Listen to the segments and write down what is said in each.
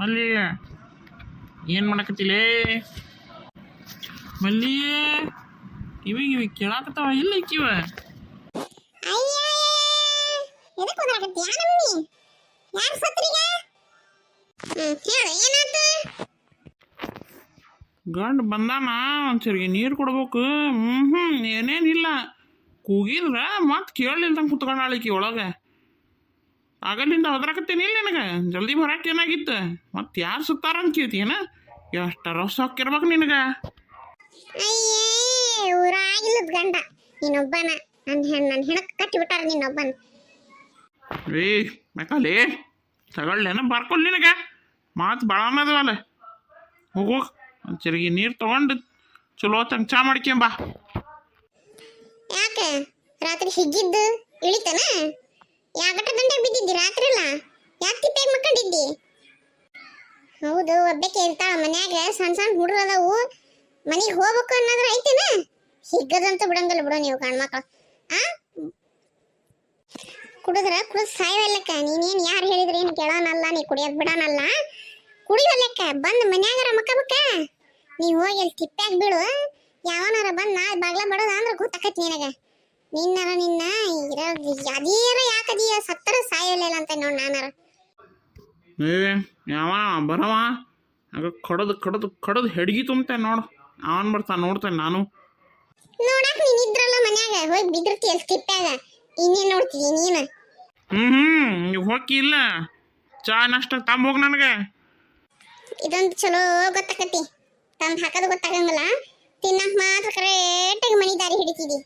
ಅಲ್ಲಿ ಏನು ಮಾಡಕತ್ತಿಲೇ ಮಲ್ಲಿ ಕಿವಿ ಕಿವಿ ಕೇಳಾಕತ್ತಾವ ಇಲ್ಲ ಕಿವ ಅಯ್ಯ ಎದಕ್ಕೆ ಹೋದ್ರಾಗತ್ತೀಯ ನಮ್ಮನಿ ಯಾರು ಸತ್ರಿಗ ಹ್ಮ್ ಹೇಳು ಏನಾಯ್ತು ಗಂಡು ಬಂದಾನ ಒಂದ್ಸರಿಗೆ ನೀರು ಕೊಡ್ಬೇಕು ಹ್ಞೂ ಹ್ಞೂ ಏನೇನಿಲ್ಲ ಕೂಗಿದ್ರ ಮತ್ತೆ ಕೇಳಲಿಲ್ದಂಗೆ ಕುತ್ಕೊಂಡಾಳಿಕಿ ಒಳಗೆ ಆಗಲಿಂದ ಹೊದ್ರಾಕತ್ತೇನಿ ಇಲ್ಲ ನಿನಗೆ? ಜಲ್ದಿ ಬರಕ್ಕೆ ಏನಾಗಿತ್ತು? ಮತ್ತೆ ಯಾರು ಸುತ್ತಾರ ಅಂತ ಕೇಳ್ತೀಯನ ಎಷ್ಟ ರಸ ಹಾಕಿರ್ಬೇಕು ನಿನಗೆ? ಅಯ್ಯೇ ಊರಾಗಿಲ್ಲದ ಗಂಡ. ನೀನೊಬ್ಬನ. ನನ್ನ ಹೆಣ್ಣು ನನ್ನ ಹೆಣಕ್ಕೆ ಕಟ್ಟಿಬಿಟ್ಟಾರ ನೀನೊಬ್ಬನ. ಏ ಬೇಕಾಲಿ ತಗೊಳ್ಳೇನ ಬರ್ಕೊಲ್ ನಿನಗೆ. ಮಾತು ಭಾಳ ಅನ್ನೋದವಲ್ಲ ಹೋಗು ಚರಿಗೆ ನೀರು ತಗೊಂಡು ಚಲೋ ತಂಗ ಚಾ ಮಾಡ್ಕೊಂಬಾ ಯಾಕೆ? ರಾತ್ರಿ ಹಿಗ್ಗಿದ್ದು ಇಳಿತನ? ಯಾಗಟ ದಂಡೆ ಬಿದ್ದಿದ್ದಿ? ರಾತ್ರಿಲ್ಲ ಯಾಕೆ ತಿಪ್ಪೆ ಮಕ್ಕಂಡಿದ್ದಿ? ಹೌದು ಒಬ್ಬಕ್ಕೆ ಇರ್ತಾಳ ಮನ್ಯಾಗ ಸಣ್ಣ ಸಣ್ಣ ಹುಡುಗ್ರು ಅದಾವು. ಮನೆಗೆ ಹೋಗ್ಬೇಕು ಅನ್ನೋದ್ರ ಐತೇನ? ಹಿಗ್ಗದಂತ ಬಿಡಂಗಿಲ್ಲ ಬಿಡು ನೀವು ಗಂಡ್ಮಕ್ಳು ಆ? ಕುಡಿದ್ರ ಕುಡಿದ್ ಸಾಯವಲ್ಲಕ್ಕ. ನೀನೇನ್ ಯಾರು ಹೇಳಿದ್ರೆ ಏನು ಕೇಳೋನಲ್ಲ, ನೀ ಕುಡಿಯೋದು ಬಿಡೋನಲ್ಲ? ಕುಡಿಯೋಲ್ಲಕ್ಕ ಬಂದ್ ಮನ್ಯಾಗಾರ ಮಕ್ಕಬೇಕ ನೀ ಹೋಗಿ ಅಲ್ಲಿ ತಿಪ್ಪ್ಯಾಗ ಬೀಳು ಯಾವನಾರ ಬಂದ್ ನಾ ಬಾಗ್ಲ ಬಡೋದ ಅಂದ್ರೆ ಗೊತ್ತಾಕತ್ ನಿನಗ. ನಿನ್ನರ ನಿನ್ನ ಇರೋದು ಅದೇರ ಯಾಕದೀಯ ಸತ್ತರ ಸಾಯಲಿಲ್ಲ ಅಂತ ನೋಡ್ ನಾನಾರ. ಏ ಯಾವ? ಬರವ? ಆಗ ಕಡದು ಕಡದು ಕಡದು ಹೆಡ್ಗಿ ತುಂಬತೆ ನೋಡು. ಅವನ್ ಬರ್ತಾ ನೋಡ್ತೇನೆ ನಾನು. ನೋಡಕ್ ನೀನ್ ಇದ್ರಲ್ಲ ಮನ್ಯಾಗ? ಹೋಗಿ ಬಿದ್ರತಿ ಅಲ್ಲಿ ತಿಪ್ಪ್ಯಾಗ? ಇನ್ನೇನ್ ನೋಡ್ತೀನಿ ನೀನು? ಹ್ಞೂ ಹ್ಞೂ ನೀವು ಹೋಗಿ ಇಲ್ಲ. ಚಾ ನಷ್ಟ ತಂಬ ಹೋಗಿ ನನಗೆ. ಇದೊಂದು ಚಲೋ ಗೊತ್ತಾಕತಿ. ತಂದ್ ಹಾಕೋದು ಗೊತ್ತಾಗಂಗಿಲ್ಲ. ತಿನ್ನಕ್ ಮಾತ್ರ ಕರೆಕ್ಟಾಗಿ ಮನಿ ದಾರಿ ಹಿಡಿತಿದಿ.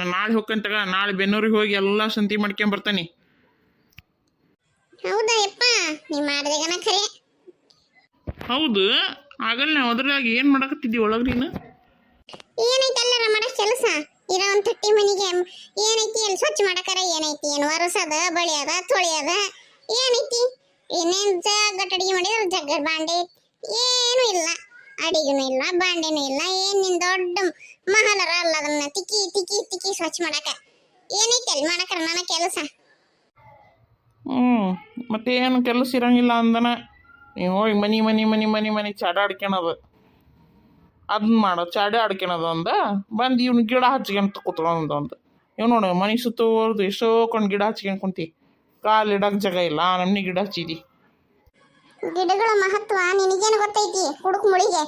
ಹ್ಞೂ ನಾಳೆ ಹೋಗ್ಕಂತ ನಾಳೆ ಬೆನ್ನೂರಿಗೆ ಹೋಗಿ ಎಲ್ಲ ಸಂತಿ ಮಾಡ್ಕೊಂಬರ್ತಾನೆ ಹೌದಾ ಯಪ್ಪ? ನೀ ಮಾಡ್ದೇಗನ ಖರೆ ಹೌದು. ಆಗಲ್ಲ ಅದ್ರಾಗ ಏನು ಮಾಡಕತ್ತಿದ್ದಿ ಒಳಗೆ ನೀನು? ಏನೈತಿ ಏನೇನ್ ಮಾಡಕ್ ಕೆಲಸ? ಇರೋ ಒಂದು ತಟ್ಟಿ ಮನಿಗೆ ಏನೈತಿ ಎಲ್ಲಿ ಸ್ವಚ್ಛ ಮಾಡಕಾರ ಏನೈತಿ? ಏನು ಒರಸದ ಬಳಿಯದ ತೊಳಿಯದ ಏನೈತಿ? ಇನ್ನೇನ್ ಜಗ್ಗಟ್ ಅಡಿಗೆ ಮಾಡಿದ್ರೆ ಜಗ್ಗ ಬಾಂಡೆ ಏನು ಇಲ್ಲ. ಅಡಿಗೆನೂ ಇಲ್ಲ, ಬಾಂಡೆನೂ ಇಲ್ಲ ಏನ್ ನಿನ್ ದೊಡ್ಡ ಮಹಲರ ಅಲ್ಲ ಅದನ್ನ ತಿಕ್ಕಿ ತಿಕ್ಕಿ ತಿಕ್ಕಿ ಸ್ವಚ್ಛ ಮಾಡಕ ಏನೈತೆ ಅಲ್ಲಿ ಮಾಡಕರ ನನ್ನ ಕೆಲಸ? ಹ್ಞೂ ಮತ್ತೆ ಏನು ಕೆಲಸ ಇರಂಗಿಲ್ಲ ಅಂದನ? ನೀವು ಹೋಗಿ ಮನಿ ಮನಿ ಮನಿ ಮನಿ ಮನಿ, ಚಾಡ ಆಡ್ಕೊಳೋದು ಅದನ್ನ ಮಾಡೋ, ಚಾಡ ಆಡ್ಕೊಳೋದು ಅಂದ. ಬಂದು ಇವ್ನು ಗಿಡ ಹಚ್ಕೊಂತ ಕುತ್ಕೊಂಡ್ ಒಂದು ಇವ್ ನೋಡು, ಮನೆ ಸುತ್ತುವರ್ದು ಎಷ್ಟೋ ಕೊಂಡು ಗಿಡ ಹಚ್ಕೊಂಡ್ ಕುಂತಿ. ಕಾಲು ಇಡಕ್ಕೆ ಜಾಗ ಇಲ್ಲ ನಮ್ಮನೆ ಗಿಡ ಹಚ್ಚಿದಿ. ಗಿಡಗಳ ಮಹತ್ವ ನಿನಗೇನು ಗೊತ್ತೈತಿ? ಹುಡುಕ್ ಮುಳಿಗೆ.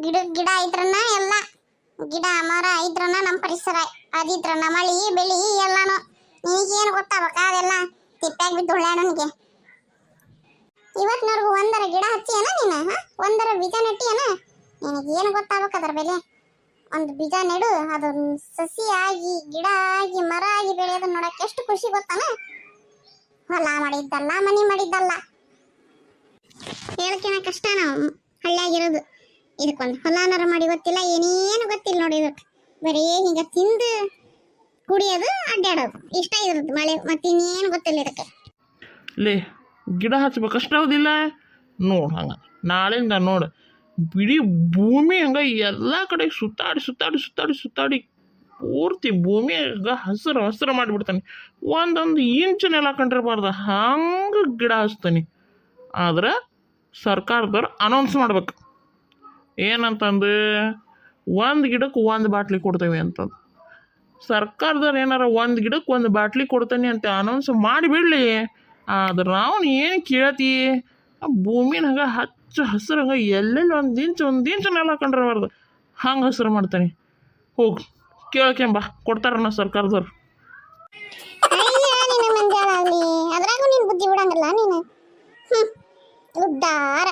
ಗಿಡ ಗಿಡ ಇದ್ರನ್ನ ಎಲ್ಲ, ಗಿಡ, ಮರ ಇದ್ರನ್ನ ನಮ್ಮ ಪರಿಸರ ಅದಿದ್ರನ್ನ ಮಳಿ, ಬೆಳಿ ಎಲ್ಲಾನು. ನಿನಗೇನು ಗೊತ್ತಾಗಬೇಕ ಅದೆಲ್ಲ? ತಿಪ್ಪಾಗಿ ಬಿದ್ದು ನನಗೆ. ಇವತ್ತಿನವರೆಗೂ ಒಂದರ ಗಿಡ ಹಚ್ಚಿಯನ ನೀನು? ಒಂದರ ಬೀಜ ನೆಟ್ಟಿಯನ? ನಿನಗೇನು ಗೊತ್ತಾಗಬೇಕು ಅದ್ರ ಬೆಲೆ? ಒಂದು ಬೀಜ ನೆಡು ಅದು ಸಸಿ ಆಗಿ ಗಿಡ ಆಗಿ ಮರ ಆಗಿ ಬೆಳೆಯೋದನ್ನ ನೋಡಕ್ಕೆ ಎಷ್ಟು ಖುಷಿ ಗೊತ್ತಾನ? ಹೊಲ ಮಾಡಿದ್ದಲ್ಲ, ಮನೆ ಮಾಡಿದ್ದಲ್ಲ. ಹೇಳಕ್ಕಿನ ಕಷ್ಟ ನಾವು? ಹಳ್ಳಿಯಾಗಿರೋದು. ಇದಕ್ಕೊಂದು ಹೊಲಾನರ ಮಾಡಿ ಗೊತ್ತಿಲ್ಲ, ಏನೇನು ಗೊತ್ತಿಲ್ಲ ನೋಡಿ ಇದಕ್ಕೆ. ಬರೀ ಹಿಂಗೆ ತಿಂದು ಕುಡಿಯೋದು, ಅಡ್ಡಾಡೋದು. ಇಷ್ಟ ಇರೋದು ಮಳೆ, ಮತ್ತೆ ಇನ್ನೇನು ಗೊತ್ತಿಲ್ಲ ಇದಕ್ಕೆ. ಲೇ, ಗಿಡ ಹಚ್ಬೇಕು ಅಷ್ಟು ಹೌದಿಲ್ಲ? ನೋಡು ಹಂಗೆ. ನಾಳೆಯಿಂದ ನೋಡು, ಬಿಡಿ ಭೂಮಿ ಹಂಗೆ ಎಲ್ಲ ಕಡೆ ಸುತ್ತಾಡಿ ಸುತ್ತಾಡಿ ಸುತ್ತಾಡಿ ಸುತ್ತಾಡಿ ಪೂರ್ತಿ ಭೂಮಿಯಾಗ ಹಸಿರು ಹಸಿರು ಮಾಡಿಬಿಡ್ತಾನೆ. ಒಂದೊಂದು ಇಂಚು ನೆಲ ಕಂಡಿರಬಾರ್ದು. ಹಂಗೆ ಗಿಡ ಹಚ್ತಾನೆ. ಆದ್ರೆ ಸರ್ಕಾರದವ್ರು ಅನೌನ್ಸ್ ಮಾಡ್ಬೇಕು. ಏನಂತಂದು, ಒಂದು ಗಿಡಕ್ಕೆ ಒಂದು ಬಾಟ್ಲಿ ಕೊಡ್ತೇವೆ ಅಂತಂದು. ಸರ್ಕಾರದವ್ರು ಏನಾರ ಒಂದು ಗಿಡಕ್ಕೆ ಒಂದು ಬಾಟ್ಲಿ ಕೊಡ್ತೇನೆ ಅಂತ ಅನೌನ್ಸ್ ಮಾಡಿಬಿಡ್ಲಿ ಆದ್ರೆ ನಾವು ಏನು ಕೇಳ್ತಿ? ಭೂಮಿನಾಗ ಹಚ್ಚ ಹಂಗೆ ಎಲ್ಲೆಲ್ಲಿ ಒಂದು ಇಂಚು ಒಂದು ಇಂಚು ನೆಲ ಕಂಡಿರಬಾರ್ದು ಹಂಗೆ ಹಸಿರು ಮಾಡ್ತಾನೆ. ಹೋಗು ಕೊಡ್ತಾರ ಕೊಡ್ತಾರಣ್ಣ ಸರ್ಕಾರದವ್ರು. ಬುದ್ಧಿ ಬಿಡಂಗಿಲ್ಲ ನೀನು. ಉದ್ದಾರ